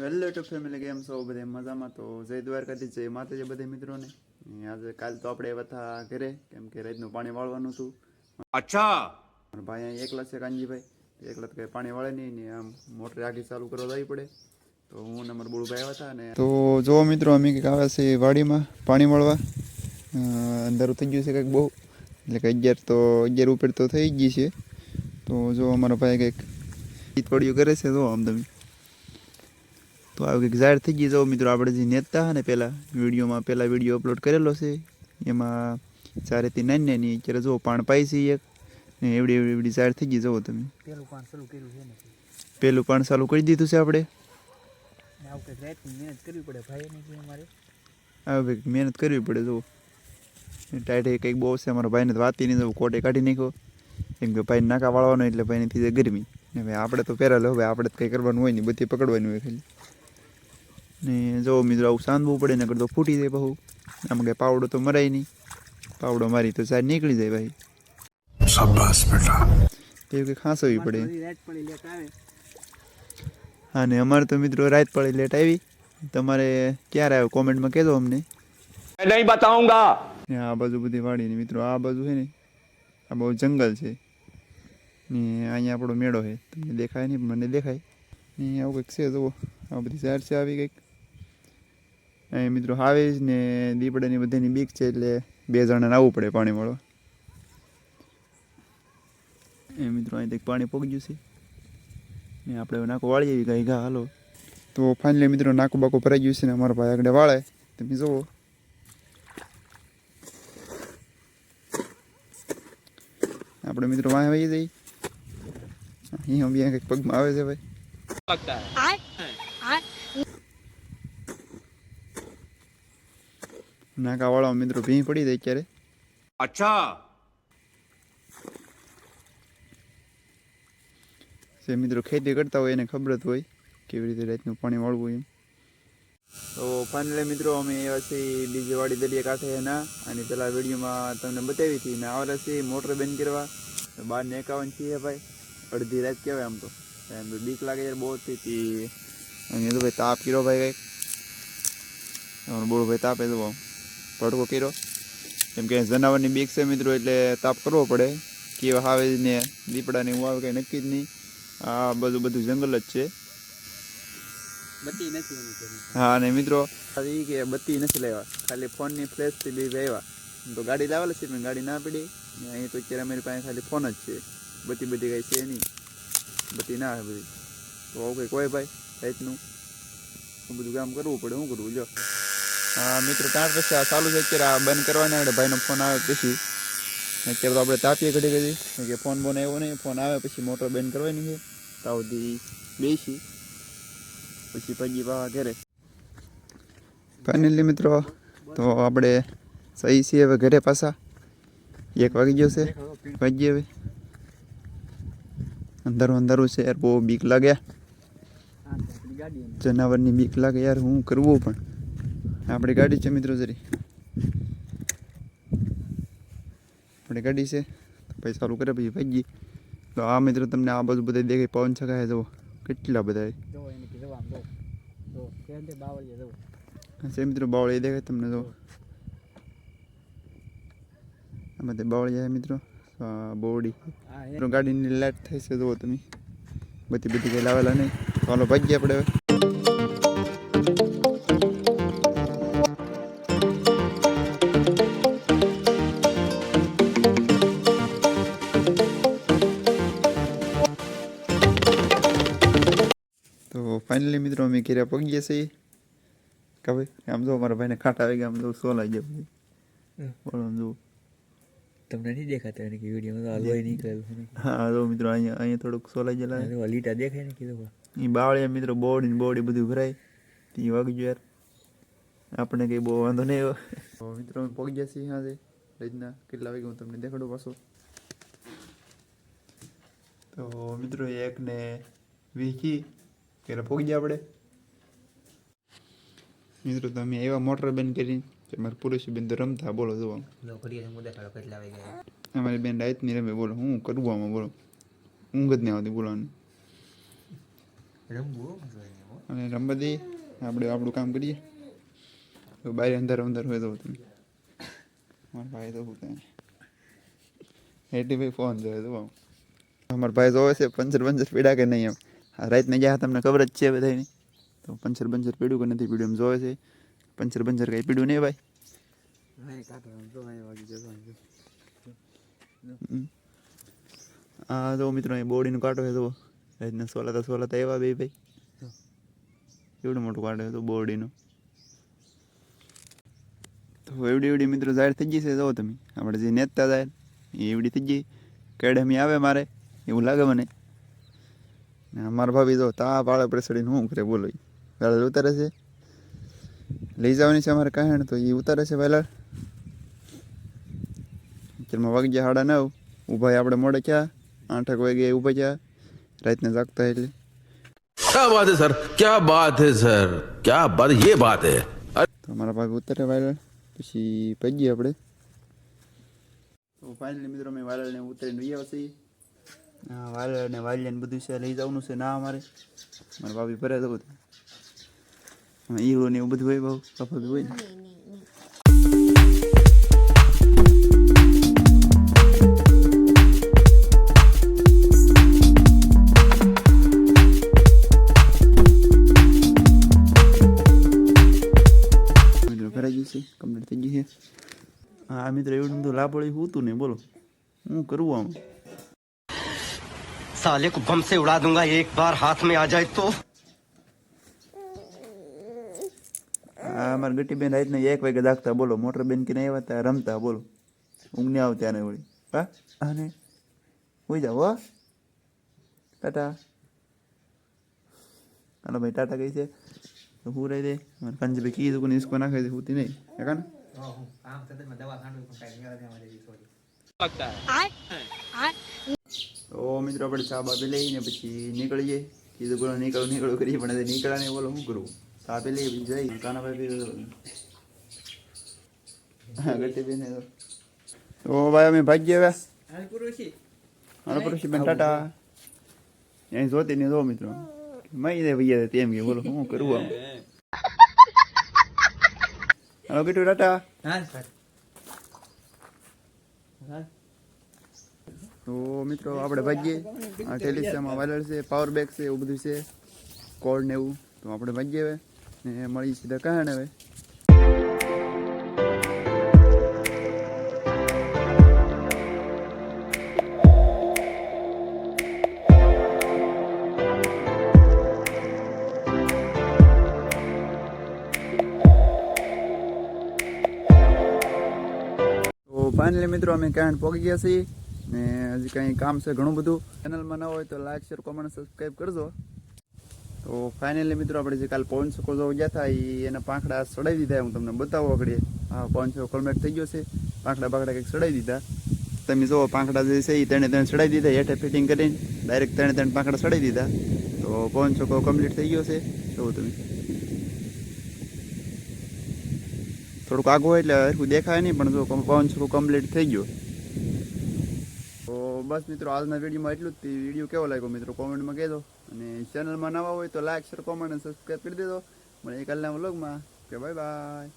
વેલ્લો two family game છો બધે? મજામાં તો જય દ્વારકાથી જય માતાજી બધે મિત્રોને. આજે કાલ તો આપણે એવા ઘરે કેમ કે રાતનું પાણી વાળવાનું હતું. અચ્છા! ભાઈ અહીં એકલા છે કાનજીભાઈ. એકલા તો કંઈ પાણી વાળે નહીં ને આમ મોટર આગી ચાલુ કરવા જવી પડે. તો હું ને મારા બુડુભાઈ આવ્યા હતા ને તો જો મિત્રો અમે કંઈક આવ્યા છે વાડીમાં પાણી વાળવા. અંધારું થઈ ગયું છે કંઈક બહુ. એટલે કે અગિયાર તો અગિયાર ઉપર તો થઈ ગઈ છે. તો જો અમારા ભાઈ કંઈક તોડ્યું કરે છે તો આમ તમે. તો આવી કંઈક જાહેર થઈ ગઈ જો મિત્રો આપણે જે નેતા હતા ને પહેલાં વિડીયોમાં પહેલાં વીડિયો અપલોડ કરેલો છે એમાં ચારેથી નાની નાની અત્યારે જુઓ પાણ પાઈ છે એક ને એવડી એવડી એવડી જાહેર થઈ ગઈ જુઓ તમે. પેલું પાન શરૂ કર્યું છે પહેલું પાણ ચાલુ કરી દીધું છે આપણે. મહેનત કરવી પડે ભાઈ અમારે? હવે કંઈક મહેનત કરવી પડે જુઓ. ટાઈટે કંઈક બહુ છે અમારા ભાઈને વાતી નહીં જવું કોટે કાઢી નાખ્યો. કેમ કે ભાઈ નાકા વાળવાનો એટલે ભાઈને થઈ જાય ગરમી. ને ભાઈ આપણે તો પહેરાં હવે આપણે તો કંઈ કરવાનું હોય નહીં બધી પકડવાની હોય ખાલી. ને જો મિત્રો આવું સાંધવું પડે નકર તો ફૂટી જાય બહુ. આમ કે પાવડો તો મરાય નહીં. પાવડો મારી તો સાહેબ નીકળી જાય ભાઈ. શાબાશ બેટા. તે કે ખાંસવી પડે. હા ને અમારે તો મિત્રો રાત પડે લેટ આવી. તમારે ક્યારે આવ્યો? કોમેન્ટમાં કહેજો અમને. નહીં બતાઉંગા આ બાજુ બધી વાડી ને મિત્રો આ બાજુ છે ને આ બહુ જંગલ છે. ને અહીંયા આપણો મેળો છે. તમને દેખાય નહીં મને દેખાય. ને આવું કંઈક છે જુઓ. આ બધી ઝાડ છે આવી કંઈક. અહીં મિત્રો આવે જ ને દીપડાની બધાની બીક છે એટલે બે જણાને આવવું પડે પાણી મળવા એ મિત્રો અહીં પાણી પોગી ગયું છે. ને આપણે નાકો વાળી આવી ગઈ ઘા હાલો. તો ફાઇનલી મિત્રો નાકું બાકું ભરાઈ ગયું છે ને અમારા ભાઈ આગળ વાળે. તમે જુઓ. આપણે મિત્રો વાંહે વહી જઈ અહીંયા બી કંઈક પગમાં આવે છે ભાઈ. નાકા વાળા મિત્રો ભીં પડી જાય ક્યારે અચ્છા. જે મિત્રો ખેતી કરતા હોય એને ખબર જ હોય કેવી રીતે રાતનું પાણી વાળવું એમ. તો ફાઇનલી મિત્રો અમે એવાથી બીજી વાડી દરિયા કાંઠે એના. અને પેલા વિડીયોમાં તમને બતાવી હતી ને આ છે મોટર બંધ કરવા. બાર ને એકાવન છીએ ભાઈ. અડધી રાત કહેવાય આમ તો. એમ તો બીક લાગે યાર બહુ હતી અહીંયા તો ભાઈ તાપ કર્યો ભાઈ કંઈક. બોલો ભાઈ તાપે તો આમ. ભડકો કર્યો. કેમ કે જનાવરની બીક છે મિત્રો એટલે તાપ કરવો પડે. કેવા આવે ને દીપડાને હું આવે કંઈ નક્કી જ નહીં. આ બધું બધું જંગલ જ છે. હા અને મિત્રો એ કે બત્તી નથી લેવા. ખાલી ફોનની ફ્લેશથી બી આવ્યા. તો ગાડી લાવેલા છે પણ ગાડી ના પડી. ને અહીં તો અત્યારે અમારી પાસે ખાલી ફોન જ છે. બધી બધી કંઈ છે નહીં. બત્તી ના આવે બધી. તો આવું કંઈક હોય ભાઈ રાતનું. બધું કામ કરવું પડે. શું કરવું? જો મિત્રો, ત્યાર પછી આ ચાલુ છે. અત્યારે આ બંધ કરવાના એટલે ભાઈનો ફોન આવે પછી. અત્યારે તો આપણે તાપીએ ઘડી ઘડી કે ફોન બોન આવ્યો નહીં. ફોન આવે પછી મોટર બંધ કરવાની છે. ત્યાં સુધી બેસી. પછી પગી પાવા ઘરે. ફાઇનલી મિત્રો, તો આપણે સહી છીએ હવે ઘરે પાછા. એક વાગી ગયો છે. વાગી હવે. અંધારું અંધારું છે યાર, બહુ બીક લાગે. હા તો આપણી ગાડી એની. જનાવરની બીક લાગે યાર, હું કરવું પણ. આપણી ગાડી છે મિત્રો જરી. આપણી ગાડી છે. પછી ચાલુ કરે પછી ભાગી તો આ મિત્રો તમને આ બાજુ બધા દેખાય પવન છકાય જવો કેટલા બધા છે મિત્રો બાવળી દેખાય તમને જો આમાં તે બાવળી જાય મિત્રો. આ બોવડી મિત્રો ગાડીની લાઇટ થઈ છે જુઓ તમે. બધી બધી કંઈ લાવેલા નહીં. ચાલો ભાગીએ આપણે હવે. ફાઇનલી મિત્રો અમે ઘેરે પગીએ છીએ. કે ભાઈ આમ જો મારા ભાઈને ખાટ આવી ગયા આમ જો સોલાઈ ગયા પછી. બોલો આમ જો. તમને નહીં દેખાતા એને કે વિડીયોમાં તો હલવાઈ નીકળેલું હા જો મિત્રો અહીંયા અહીંયા થોડુંક સોલાઈ ગયેલા. લીટા દેખાય ને કીધું એ બાવળિયા મિત્રો બોડી ને બોડી બધું ભરાય. તે વાગજો યાર. આપણે કંઈ બહુ વાંધો નહીં આવ્યો તો મિત્રો અમે પહોંચી જશે છીએ આજે રીતના કેટલા વાગે હું તમને દેખાડું પાછું. તો મિત્રો એક ને ત્યારે પહોંચી ગયા આપણે મિત્રો તમે એવા મોટર બંધ કરી કે મારે પુરુષ બેન તો રમતા બોલો જુઓ. અમારી બેન રાઈતની રમે બોલો. હું કરવું આમાં બોલો. ઊંઘ જ નહીં આવતી બોલવાનું. અને રમવા દઈએ. આપણે આપણું કામ કરીએ. તો બહાર અંદર અંદર હોય તો તમે મારા ભાઈ તો થાય એટી ભાઈ ફોન જોયો તો અમારા ભાઈ જોવે છે પંચર પંચર પીડા કે નહીં એમ. રાતને ગયા તમને ખબર જ છે બધાને તો પંચર બંચર પીડ્યું કે નથી પીડ્યું એમ જોવે છે. પંચર બંચર કંઈ પીડ્યું નહીં ભાઈ. હા આ જો મિત્રો અહીં બોડીનું કાંટો છે તો રાતના સોલાતા સોલાતા એવા બે ભાઈ. એવડું મોટું કાંટો છે તો બોડીનું. તો એવડી એવડી મિત્રો જાહેર થઈ ગઈ છે જો તમે. આપણે જે નેતા જાહેર એ એવડી થઈ ગઈ. કેડમી આવે મારે એવું લાગે મને. ને અમારા ભાભી જો તા પાળે પ્રસડીને શું કરે બોલો ઈ. વેલાળ ઉતારે છે લઈ જવાની છે અમારે કહેણ તો એ ઉતારે છે વેલાળ અત્યારમાં વાગી ગયા સાડા નવ ઊભા આપણે મોડે ક્યાં આઠક વાગે ઊભા ગયા રાતને જાગતા એટલે क्या बात है सर क्या बात है सर क्या बात ये बात है તો અમારા ભાગ ઉતરે વાયરલ પછી પગીએ આપણે તો ફાઇનલી મિત્રો મેં વાયરલને ઉતરીને લઈ આવશે વાયરલ ને વાલ્યા ને બધું છે લઈ જવાનું છે ના અમારે. મારા ભાભી ભરે જવું હા હીરો ને એવું બધું હોય બહુ કપા બી હોય ને. કમ્પ્લીટ થઈ ગયું છે. હા મિત્રો એવું બધું લાપોળી હતું ને બોલો. હું કરવું આમ? साले को बम से उड़ा दूंगा एक बार हाथ में आ जाए तो આ અમારા ગટી બેન રાતને એક વાગે જાગતા બોલો મોટર બેન કે નહીં આવ્યા ત્યાં રમતા બોલો ઊંઘ નહીં આવતી આને વળી હા અને હોઈ જાવ હો ટાટા હાલો ભાઈ ટાટા કઈ છે તો હું રહી દે મારે કાંજી કીધું કોને ઇસકો નાખે છે હોતી નહીં હે કાન તો મિત્રો આપણે ચા બાપી લઈને પછી નીકળીએ. કીધું બોલો નીકળો નીકળો કરીએ પણ નીકળ્યા નહીં બોલો શું કરવું ચા પી લઈએ પછી જઈએ. કાના ભાઈ બેન તો ભાઈ અમે ભાગ્ય હવે હાલો પુરુષી. બેન ટાટા અહીં જોતી નહીં જો મિત્રો. મહી દે ભૈયા તેમ કે બોલો શું કરવું આમ? હાલો ગીટુ ટાટા. તો મિત્રો આપણે ભાગીએ. આ ટેલિસ્ટામાં વાયરલ છે પાવર બેક છે, એવું બધું છે. કોડ ને એવું. તો આપણે ભાગીએ હવે. ને મળી સીધા કહે ને હવે ફાઇનલી મિત્રો અમે ક્યાં પહોંચી ગયા છીએ. ને હજી કંઈ કામ છે, ઘણું બધું. ચેનલમાં ન હોય તો લાઇક શેર કોમેન્ટ સબસ્ક્રાઈબ કરજો. તો ફાઇનલી મિત્રો, આપણે જે કાલ પવન છકો જો ગયા હતા એ એના પાંખડા ચડાવી દીધા, હું તમને બતાવો આગળ. હા, પવન છકો કમ્પ્લીટ થઈ ગયો છે. પાંખડા બાંખડા કંઈક સડાવી દીધા. તમે જુઓ, પાંખડા જે છે એ ત્રણે ત્રણ ચડાવી દીધા, હેઠે ફિટિંગ કરીને ડાયરેક્ટ ત્રણે ત્રણ પાંખડા ચડાવી દીધા. તો પવન છકો કમ્પ્લીટ થઈ ગયો છે. જોવો તમે. થોડુંક આગું એટલે હરખું દેખાય નહીં, પણ જો પવન છકો કમ્પ્લીટ થઈ ગયો. તો બસ મિત્રો, આજના વિડીયોમાં એટલું જ. વીડિયો કેવો લાગ્યો મિત્રો? કોમેન્ટમાં કહેજો. અને ચેનલમાં નવા હોય તો લાઈક, શેર, કોમેન્ટ અને સબસ્ક્રાઈબ કરી દેજો. મને એક કલાકના વ્લોગમાં. કે બાય બાય.